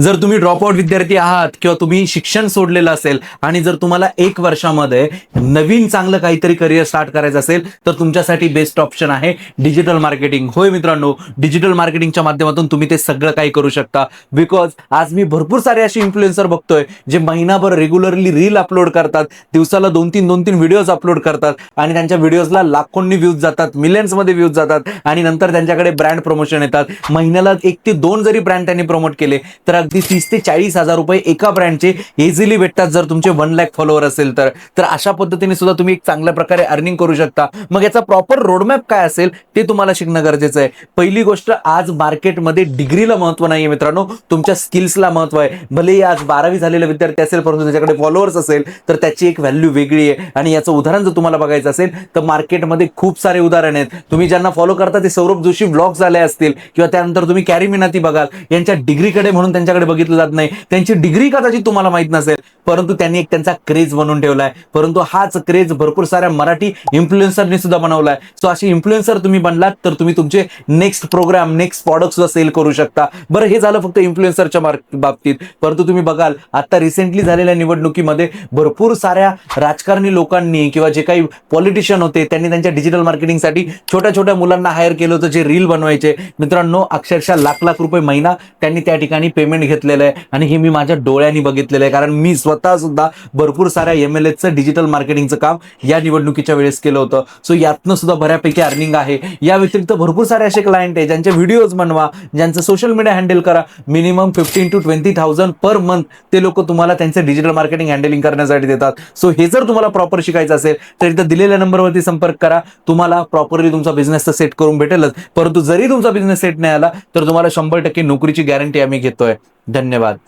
जर तुम्ही ड्रॉपआउट विद्यार्थी आहात किंवा तुम्ही शिक्षण सोडलेलं असेल आणि जर तुम्हाला एक वर्षामध्ये नवीन चांगलं काहीतरी करिअर स्टार्ट करायचं असेल तर तुमच्यासाठी बेस्ट ऑप्शन आहे डिजिटल मार्केटिंग होय मित्रांनो डिजिटल मार्केटिंगच्या माध्यमातून तुम्ही ते सगळं काही करू शकता. बिकॉज आज मी भरपूर सारे असे इन्फ्लुएन्सर बघतोय जे महिनाभर रेग्युलरली रील अपलोड करतात दिवसाला दोन तीन दोन तीन व्हिडिओज अपलोड करतात आणि त्यांच्या व्हिडिओजला लाखोंनी व्ह्यूज जातात मिलियन्समध्ये व्ह्यूज जातात आणि नंतर त्यांच्याकडे ब्रँड प्रमोशन येतात. महिन्याला एक ते दोन जरी ब्रँड त्यांनी प्रमोट केले तर अगदी तीस ते चाळीस हजार रुपये एका ब्रँडचे इझिली भेटतात जर तुमचे वन लॅक फॉलोअर असेल तर. तर अशा पद्धतीने सुद्धा तुम्ही एक चांगल्या प्रकारे अर्निंग करू शकता. मग याचा प्रॉपर रोडमॅप काय असेल ते तुम्हाला शिकणं गरजेचं आहे. पहिली गोष्ट आज मार्केटमध्ये डिग्रीला महत्त्व नाहीये मित्रांनो. तुमच्या स्किल्सला महत्त्व आहे. भलेही आज बारावी झालेला विद्यार्थी असेल परंतु त्याच्याकडे फॉलोअर्स असेल तर त्याची एक व्हॅल्यू वेगळी आहे. आणि याचं उदाहरण जर तुम्हाला बघायचं असेल तर मार्केटमध्ये खूप सारे उदाहरण आहेत. तुम्ही ज्यांना फॉलो करता ते सौरभ जोशी ब्लॉग झाले असतील किंवा त्यानंतर तुम्ही कॅरी मिनाती बघाल यांच्या डिग्रीकडे म्हणून त्यांच्याकडे त्यांच्याकडे बघितलं जात नाही. त्यांची डिग्री कदाचित तुम्हाला माहीत नसेल. परंतु त्यांनी एक त्यांचा क्रेज बनवून ठेवलाय. परंतु हाच क्रेज भरपूर साऱ्या मराठी इन्फ्लुएन्सरनी सुद्धा बनवलाय. सो असे इन्फ्लुएन्सर तुम्ही बनलात तर तुम्ही तुमचे नेक्स्ट प्रोग्राम नेक्स्ट प्रॉडक्ट सुद्धा सेल करू शकता. बरं हे झालं फक्त इन्फ्लुएन्सरच्या बाबतीत. परंतु तुम्ही बघाल आता रिसेंटली झालेल्या निवडणुकीमध्ये भरपूर साऱ्या राजकारणी लोकांनी किंवा जे काही पॉलिटिशियन होते त्यांनी त्यांच्या डिजिटल मार्केटिंगसाठी छोट्या छोट्या मुलांना हायर केलं होतं जे रील बनवायचे. मित्रांनो अक्षरशः लाख लाख रुपये महिना त्यांनी त्या ठिकाणी पेमेंट घेतलेलं आहे आणि हे मी माझ्या डोळ्यांनी बघितलेलं आहे. कारण मी स्वतः सुद्धा भरपूर साऱ्या एम एल एचं डिजिटल मार्केटिंगचं काम या निवडणुकीच्या वेळेस केलं होतं. सो यातनं सुद्धा बऱ्यापैकी अर्निंग आहे. या व्यतिरिक्त भरपूर सारे असे क्लायंट आहे ज्यांचे व्हिडिओज बनवा ज्यांचं सोशल मीडिया हँडल करा. Minimum fifteen to twenty thousand per month ते लोक तुम्हाला त्यांचं डिजिटल मार्केटिंग हँडलिंग करण्यासाठी देतात. सो हे जर तुम्हाला प्रॉपर शिकायचं असेल तर इथं दिलेल्या नंबरवरती संपर्क करा. तुम्हाला प्रॉपरली तुमचा बिझनेस तर सेट करून भेटेलच. परंतु जरी तुमचा बिझनेस सेट नाही आला तर तुम्हाला शंभर टक्के नोकरीची गॅरंटी आम्ही घेतोय. धन्यवाद.